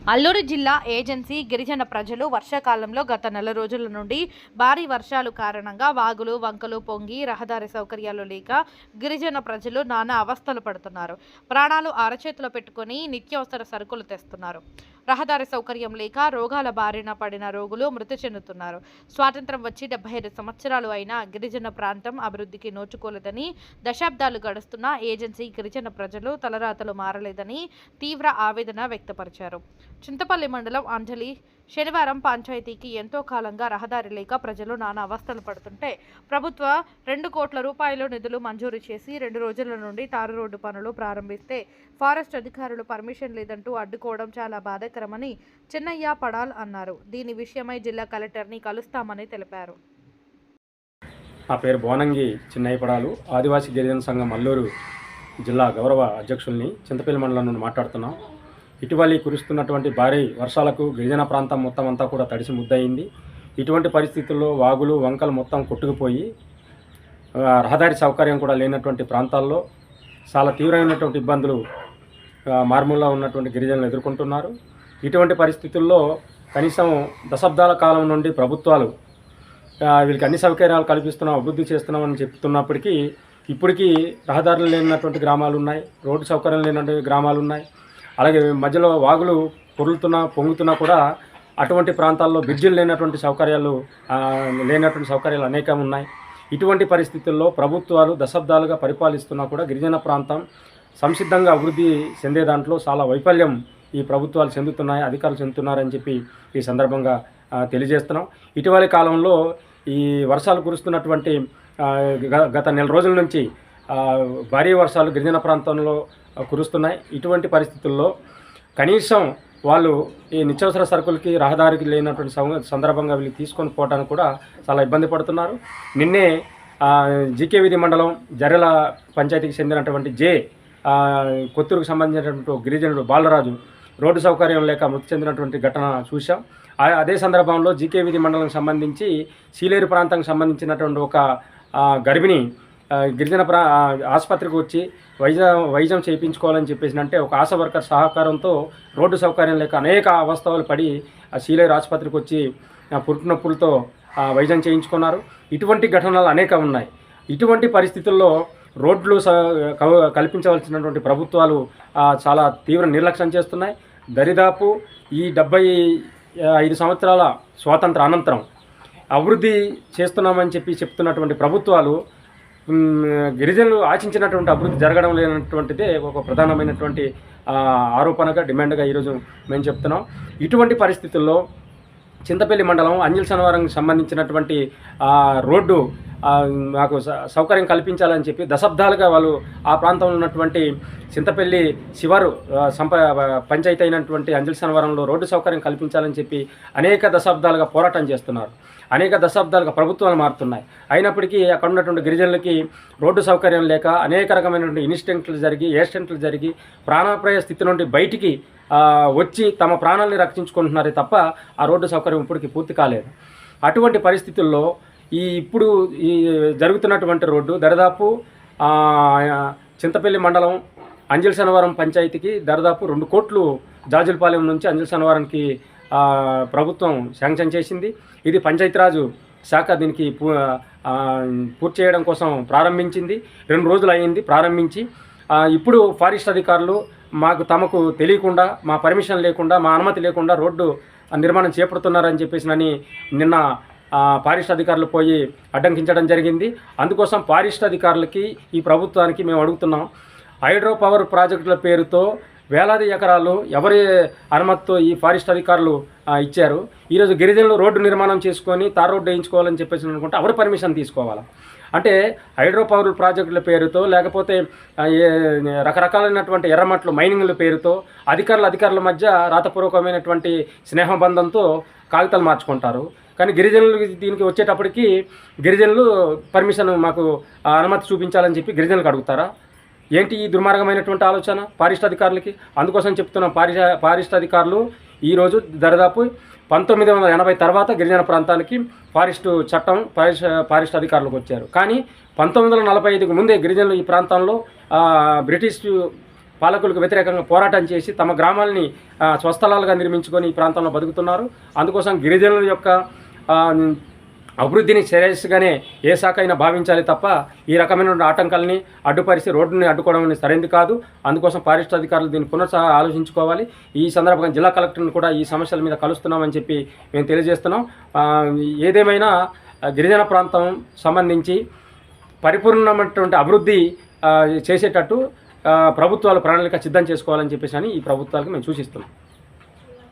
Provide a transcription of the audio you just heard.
అల్లూరు జిల్లా ఏజెన్సీ గిరిజన ప్రజలు వర్షాకాలంలో గత నెల రోజుల నుండి భారీ వర్షాలు కారణంగా వాగులు వంకలు పొంగి రహదారి సౌకర్యాలు లేక గిరిజన ప్రజలు నానా అవస్థలు పడుతున్నారు. ప్రాణాలు అరచేతిలో పెట్టుకుని నిత్యావసర సరుకులు తెస్తున్నారు. రహదారి సౌకర్యం లేక రోగాల బారిన పడిన రోగులు మృతి చెందుతున్నారు. స్వాతంత్రం వచ్చి డెబ్బై ఐదు సంవత్సరాలు అయినా గిరిజన ప్రాంతం అభివృద్ధికి నోచుకోలేదని దశాబ్దాలు గడుస్తున్న ఏజెన్సీ గిరిజన ప్రజలు తలరాతలు మారలేదని తీవ్ర ఆవేదన వ్యక్తపరిచారు. చింతపల్లి మండలం అంజలి శనివారం పంచాయతీకి ఎంతో కాలంగా రహదారి లేక ప్రజలు నానా అవస్థలు పడుతుంటే ప్రభుత్వ రెండు కోట్ల రూపాయలు నిధులు మంజూరు చేసి రెండు రోజుల నుండి తారు రోడ్డు పనులు ప్రారంభిస్తే ఫారెస్ట్ అధికారులు పర్మిషన్ లేదంటూ అడ్డుకోవడం చాలా బాధాకరమని చిన్నయ్య పడాల్ అన్నారు. దీని విషయమై జిల్లా కలెక్టర్ని కలుస్తామని తెలిపారు. నా పేరు బోనంగి చిన్నయ్యపడాలు ఆదివాసీ గిరిజన సంఘం అల్లూరు జిల్లా గౌరవ అధ్యక్షుల్ని చింతపల్లి మండలం నుండి మాట్లాడుతున్నాం. ఇటీవలి కురుస్తున్నటువంటి భారీ వర్షాలకు గిరిజన ప్రాంతం మొత్తం అంతా కూడా తడిసి ముద్దయింది. ఇటువంటి పరిస్థితుల్లో వాగులు వంకలు మొత్తం కొట్టుకుపోయి రహదారి సౌకర్యం కూడా లేనటువంటి ప్రాంతాల్లో చాలా తీవ్రమైనటువంటి ఇబ్బందులు ఆ, ఉన్నటువంటి గిరిజనులు ఎదుర్కొంటున్నారు. ఇటువంటి పరిస్థితుల్లో కనీసం దశాబ్దాల కాలం నుండి ప్రభుత్వాలు వీళ్ళకి అన్ని సౌకర్యాలు కల్పిస్తున్నాం అభివృద్ధి చేస్తున్నామని చెప్తున్నప్పటికీ ఇప్పటికీ రహదారులు లేనటువంటి గ్రామాలు ఉన్నాయి రోడ్డు సౌకర్యం లేనటువంటి గ్రామాలు ఉన్నాయి. అలాగే మధ్యలో వాగులు పొరులుతున్నా పొంగుతున్నా కూడా అటువంటి ప్రాంతాల్లో బ్రిడ్జిలు లేనటువంటి సౌకర్యాలు లేనటువంటి సౌకర్యాలు అనేకం ఉన్నాయి. ఇటువంటి పరిస్థితుల్లో ప్రభుత్వాలు దశాబ్దాలుగా పరిపాలిస్తున్నా కూడా గిరిజన ప్రాంతం సంసిద్ధంగా అభివృద్ధి చెందే దాంట్లో చాలా వైఫల్యం ఈ ప్రభుత్వాలు చెందుతున్నాయి అధికారులు చెందుతున్నారని చెప్పి ఈ సందర్భంగా తెలియజేస్తున్నాం. ఇటీవలి కాలంలో ఈ వర్షాలు కురుస్తున్నటువంటి గ- గత నెల రోజుల నుంచి భారీ వర్షాలు గిరిజన ప్రాంతంలో కురుస్తున్నాయి. ఇటువంటి పరిస్థితుల్లో కనీసం వాళ్ళు ఈ నిత్యవసర సరుకులకి రహదారికి లేనటువంటి సందర్భంగా వీళ్ళు తీసుకొని పోవడానికి కూడా చాలా ఇబ్బంది పడుతున్నారు. నిన్నే జీకే విధి మండలం జర్రెల పంచాయతీకి చెందినటువంటి జే కొత్తూరుకు సంబంధించినటువంటి గిరిజనుడు బాలరాజు రోడ్డు సౌకర్యం లేక మృతి చెందినటువంటి ఘటన చూశాం. అదే సందర్భంలో జీకే విధి మండలం సంబంధించి సీలేరు ప్రాంతానికి సంబంధించినటువంటి ఒక గర్భిణి గిరిజన ప్రా ఆసుపత్రికి వచ్చి వైద్య వైద్యం చేయించుకోవాలని చెప్పేసి అంటే ఒక ఆశా వర్కర్ సహకారంతో రోడ్డు సౌకర్యం లేక అనేక అవస్థలు పడి ఆ సీలేరు ఆసుపత్రికి వచ్చి ఆ, నొప్పులతో వైద్యం చేయించుకున్నారు. ఇటువంటి ఘటనలు అనేక ఉన్నాయి. ఇటువంటి పరిస్థితుల్లో రోడ్లు స- కవ- కల్పించవలసినటువంటి ప్రభుత్వాలు చాలా తీవ్ర నిర్లక్ష్యం చేస్తున్నాయి. దరిదాపు ఈ డెబ్బై ఐదు సంవత్సరాల స్వాతంత్ర అనంతరం అభివృద్ధి చేస్తున్నామని చెప్పి చెప్తున్నటువంటి ప్రభుత్వాలు గిరిజనులు ఆశించినటువంటి అభివృద్ధి జరగడం లేనటువంటిదే ఒక ప్రధానమైనటువంటి ఆరోపణగా డిమాండ్గా ఈరోజు మేము చెప్తున్నాం. ఇటువంటి పరిస్థితుల్లో చింతపల్లి మండలం అంజల్ శనివారంకి సంబంధించినటువంటి రోడ్డు మాకు స- సౌకర్యం కల్పించాలని చెప్పి దశాబ్దాలుగా వాళ్ళు ఆ ప్రాంతంలో ఉన్నటువంటి చింతపల్లి శివారు సంప పంచాయతీ అయినటువంటి అంజల్ శనివారంలో రోడ్డు సౌకర్యం కల్పించాలని చెప్పి అనేక దశాబ్దాలుగా పోరాటం చేస్తున్నారు. అనేక దశాబ్దాలుగా ప్రభుత్వాలు మారుతున్నాయి. అయినప్పటికీ అక్కడ ఉన్నటువంటి గిరిజనులకి రోడ్డు సౌకర్యం లేక అనేక రకమైనటువంటి ఇన్సిడెంట్లు జరిగి యాక్సిడెంట్లు జరిగి ప్రాణాపాయ స్థితి నుండి బయటికి వచ్చి తమ ప్రాణాలని రక్షించుకుంటున్నారే తప్ప ఆ రోడ్డు సౌకర్యం ఇప్పటికీ పూర్తి కాలేదు. అటువంటి పరిస్థితుల్లో ఈ ఇప్పుడు ఈ జరుగుతున్నటువంటి రోడ్డు దరిదాపు చింతపల్లి మండలం అంజల్ శనివారం పంచాయతీకి దరిదాపు రెండు కోట్లు జాజులపాలెం నుంచి అంజల్ శనివారానికి ప్రభుత్వం శాంక్షన్ చేసింది. ఇది పంచాయతీరాజు శాఖ దీనికి పూ- పూర్తి చేయడం కోసం ప్రారంభించింది. రెండు రోజులు అయింది ప్రారంభించి. ఇప్పుడు ఫారెస్ట్ అధికారులు మాకు తమకు తెలియకుండా మా పర్మిషన్ లేకుండా మా అనుమతి లేకుండా రోడ్డు నిర్మాణం చేపడుతున్నారని చెప్పేసి నని నిన్న ఫారెస్ట్ అధికారులు పోయి అడ్డంకించడం జరిగింది. అందుకోసం ఫారెస్ట్ అధికారులకి ఈ ప్రభుత్వానికి మేము అడుగుతున్నాం. హైడ్రో పవర్ ప్రాజెక్టుల పేరుతో వేలాది ఎకరాలు ఎవరి అనుమతితో ఈ ఫారెస్ట్ అధికారులు ఇచ్చారు. ఈరోజు గిరిజనులు రోడ్డు నిర్మాణం చేసుకొని తార్ రోడ్డు వేయించుకోవాలని చెప్పేసి అనుకుంటే ఎవరి పర్మిషన్ తీసుకోవాలా? అంటే హైడ్రో పవర్ ప్రాజెక్టుల పేరుతో లేకపోతే రకరకాలైనటువంటి ఎర్రమట్లు మైనింగ్ల పేరుతో అధికారుల అధికారుల మధ్య రాతపూర్వకమైనటువంటి స్నేహబంధంతో కాగితాలు మార్చుకుంటారు. కానీ గిరిజనులు దీనికి వచ్చేటప్పటికి గిరిజనులు పర్మిషన్ మాకు అనుమతి చూపించాలని చెప్పి గిరిజనులకు అడుగుతారా? ఏంటి ఈ దుర్మార్గమైనటువంటి ఆలోచన పారిష్ట అధికారులకి అందుకోసం చెప్తున్నాం పారిశ పారిష్ట అధికారులు ఈరోజు దరిదాపు పంతొమ్మిది వందల ఎనభై తర్వాత గిరిజన ప్రాంతానికి ఫారెస్ట్ చట్టం ఫారెస్ట్ ఫారెస్ట్ అధికారులకు వచ్చారు. కానీ పంతొమ్మిది వందల నలభై ఐదుకు ముందే గిరిజనులు ఈ ప్రాంతంలో బ్రిటిష్ పాలకులకు వ్యతిరేకంగా పోరాటం చేసి తమ గ్రామాలని స్వస్థలాలుగా నిర్మించుకొని ఈ ప్రాంతంలో బతుకుతున్నారు. అందుకోసం గిరిజనుల యొక్క అభివృద్ధిని శ్రేయస్సుగానే ఏ శాఖ అయినా భావించాలి తప్ప ఈ రకమైన ఆటంకాలని అడ్డుపరిచి రోడ్డుని అడ్డుకోవడం అనేది సరైనది కాదు. అందుకోసం ఫారెస్ట్ అధికారులు దీన్ని పునః ఆలోచించుకోవాలి. ఈ సందర్భంగా జిల్లా కలెక్టర్ని కూడా ఈ సమస్యల మీద కలుస్తున్నామని చెప్పి మేము తెలియజేస్తున్నాం. ఏదేమైనా గిరిజన ప్రాంతం సంబంధించి పరిపూర్ణమైనటువంటి అభివృద్ధి చేసేటట్టు ప్రభుత్వాలు ప్రణాళిక సిద్ధం చేసుకోవాలని చెప్పేసి అని ఈ ప్రభుత్వాలకు మేము సూచిస్తున్నాం.